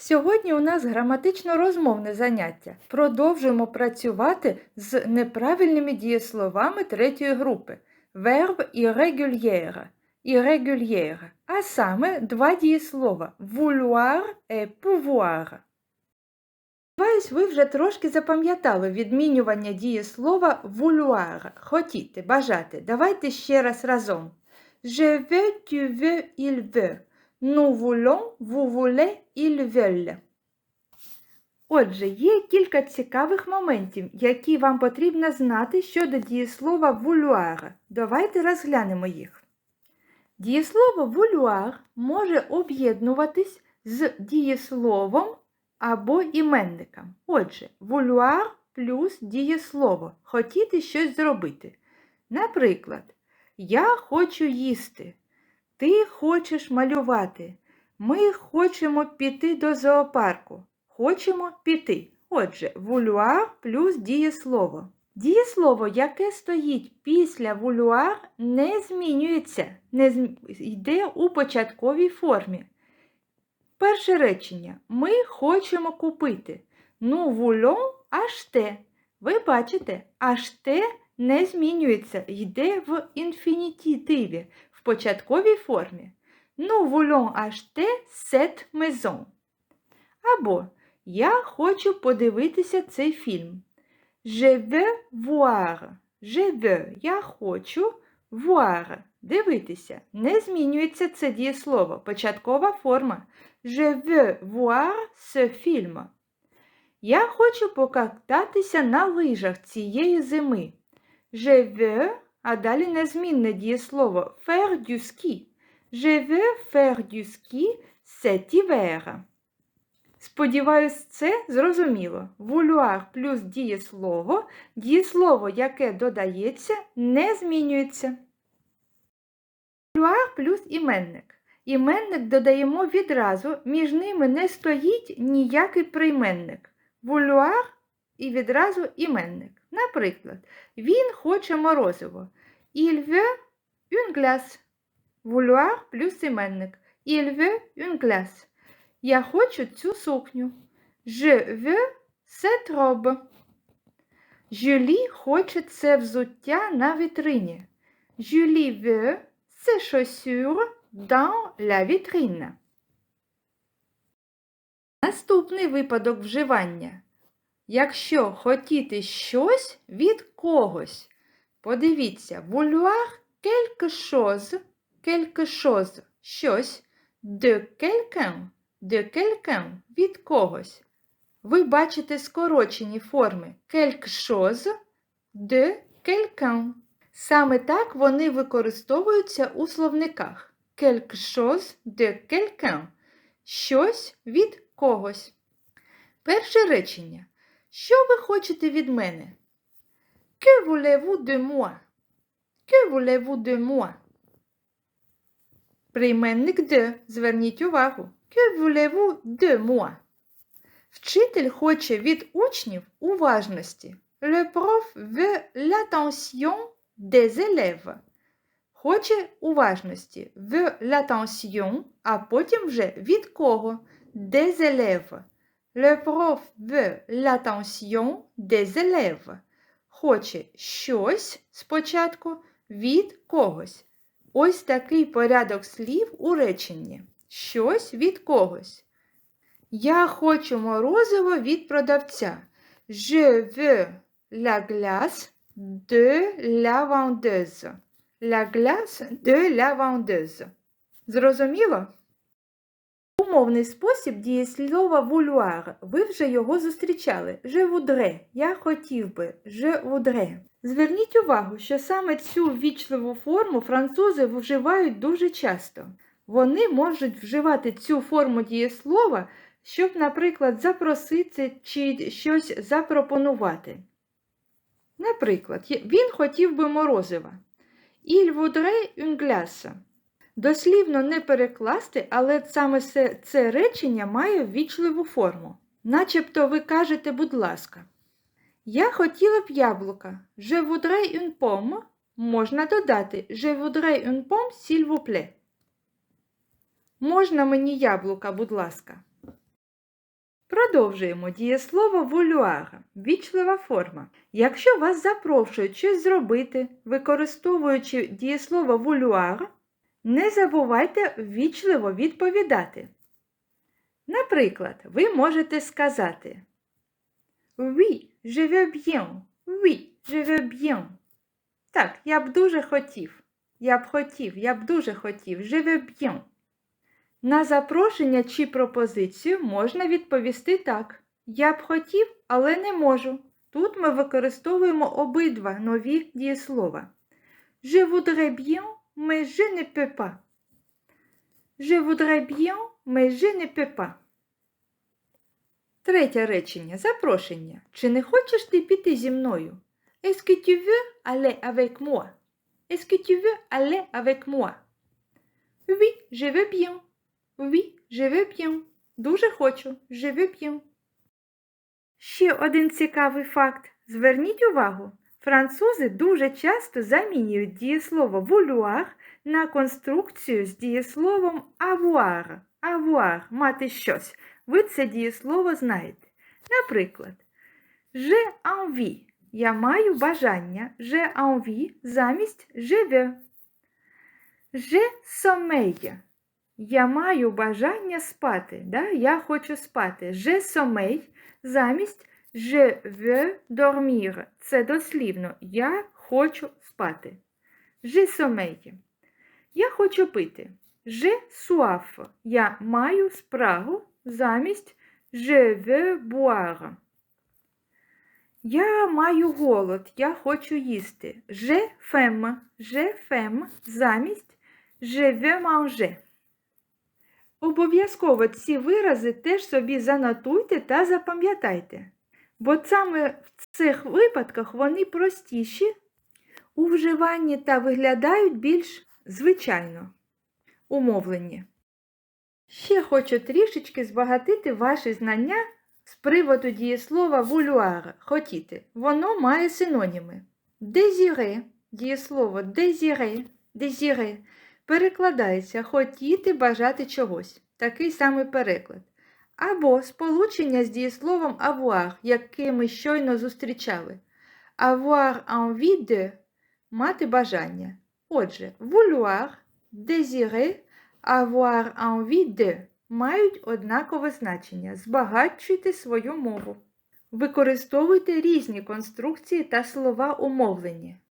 Сьогодні у нас граматично-розмовне заняття. Продовжуємо працювати з неправильними дієсловами третьої групи. Верб irrégulière. Irrégulière. А саме два дієслова vouloir et pouvoir. Сподіваюсь, ви вже трошки запам'ятали відмінювання дієслова vouloir. Хотіти, бажати. Давайте ще раз разом. Je veux, tu veux, il veut. Nous voulons, vous voulez, ils veulent. Отже, є кілька цікавих моментів, які вам потрібно знати щодо дієслова vouloir. Давайте розглянемо їх. Дієслово vouloir може об'єднуватись з дієсловом або іменником. Отже, vouloir плюс дієслово хотіти щось зробити. Наприклад, я хочу їсти. Ти хочеш малювати. Ми хочемо піти до зоопарку. Хочемо піти. Отже, вулюар плюс дієслово. Дієслово, яке стоїть після вулюар, не змінюється, не зм... йде у початковій формі. Перше речення. Ми хочемо купити. Ну, вулон аште. Ви бачите, аште не змінюється, йде в інфінітиві в початковій формі. Nous voulons acheter cette maison. Або Я хочу подивитися цей фільм. Je veux voir. Je veux. Я хочу voir. Дивитися. Не змінюється це дієслово. Початкова форма. Je veux voir ce film. Я хочу покататися на лижах цієї зими. Je veux, а далі незмінне дієслово faire du ski. Je veux faire du ski cet hiver. Сподіваюсь, це зрозуміло. Vouloir плюс дієслово, дієслово, яке додається, не змінюється. Vouloir плюс іменник. Іменник додаємо відразу, між ними не стоїть ніякий прийменник. Vouloir і відразу іменник. Наприклад, він хоче морозиво. Il veut une glace. Vouloir плюс іменник. Il veut une glace. Я хочу цю сукню. Je veux cette robe. Жюлі хоче це взуття на вітрині. Julie veut ses chaussures dans la vitrine. Наступний випадок вживання. Якщо хотіти щось від когось. Подивіться, vouloir quelque chose, quelque chose, щось, de quelqu'un, de quelqu'un, від когось. Ви бачите скорочені форми quelque chose, de quelqu'un. Саме так вони використовуються у словниках. Quelque chose de quelqu'un. Щось від когось. Перше речення. Що ви хочете від мене? Que voulez-vous de moi? Que voulez-vous de moi? Прийменник de. Зверніть увагу. Que voulez-vous de moi? Вчитель хоче від учнів уважності. Le prof veut l'attention des élèves. Хоче уважності. Veut l'attention, а потім вже від кого? Des élèves. Le prof veut l'attention des élèves. Хоче щось спочатку від когось. Ось такий порядок слів у реченні. Щось від когось. Я хочу морозиво від продавця. Je veux la glace de la vendeuse. La glace de la vendeuse. Зрозуміло? Умовний спосіб дієслова вулюар. Ви вже його зустрічали. Je voudrais. Я хотів би. Je voudrais. Зверніть увагу, що саме цю ввічливу форму французи вживають дуже часто. Вони можуть вживати цю форму дієслова, щоб, наприклад, запросити чи щось запропонувати. Наприклад, він хотів би морозива. Il voudrait une glace. Дослівно не перекласти, але саме це, речення має ввічливу форму. Начебто ви кажете, будь ласка. Я хотіла б яблука. Je voudrais une pomme. Можна додати Je voudrais une pomme, s'il vous plaît. Можна мені яблука, будь ласка. Продовжуємо дієслово вулюара, вічлива форма. Якщо вас запрошують щось зробити, використовуючи дієслово вулюар, не забувайте ввічливо відповідати. Наприклад, ви можете сказати Oui, je veux bien. Oui, je veux bien. Так, я б дуже хотів. Я б хотів, я б дуже хотів. Je veux bien. На запрошення чи пропозицію можна відповісти так. Я б хотів, але не можу. Тут ми використовуємо обидва нові дієслова. Je voudrais bien, mais je ne peux pas. Je voudrais bien, mais je ne peux pas. Третє речення. Запрошення. Чи не хочеш ти піти зі мною? Est-ce que tu veux aller avec moi? Est-ce que tu veux aller avec moi? Oui, je veux bien. Oui, je veux bien. Дуже хочу. Je veux bien. Ще один цікавий факт. Зверніть увагу. Французи дуже часто замінюють дієслово vouloir на конструкцію з дієсловом avoir. Avoir – мати щось. Ви це дієслово знаєте. Наприклад, j'ai envie. Я маю бажання. J'ai envie замість je veux. J'ai sommeil. Я маю бажання спати. Да? Я хочу спати. Je sommeil замість je veux dormir. Це дослівно. Я хочу спати. Je sommeil. Я хочу пити. Je soif. Я маю спрагу замість je veux boire. Я маю голод, я хочу їсти. Je faim. Je faim замість je veux manger. Обов'язково ці вирази теж собі занотуйте та запам'ятайте, бо саме в цих випадках вони простіші у вживанні та виглядають більш звичайно умовлені. Ще хочу трішечки збагатити ваші знання з приводу дієслова вулюар хотіти. Воно має синоніми. Дезіре, дієслово дезіре, дезіре перекладається хотіти бажати чогось. Такий самий переклад. Або сполучення з дієсловом avoir, яке ми щойно зустрічали. Avoir envie de мати бажання. Отже, vouloir, désirer, avoir envie de мають однакове значення. Збагачуйте свою мову. Використовуйте різні конструкції та слова умовлені.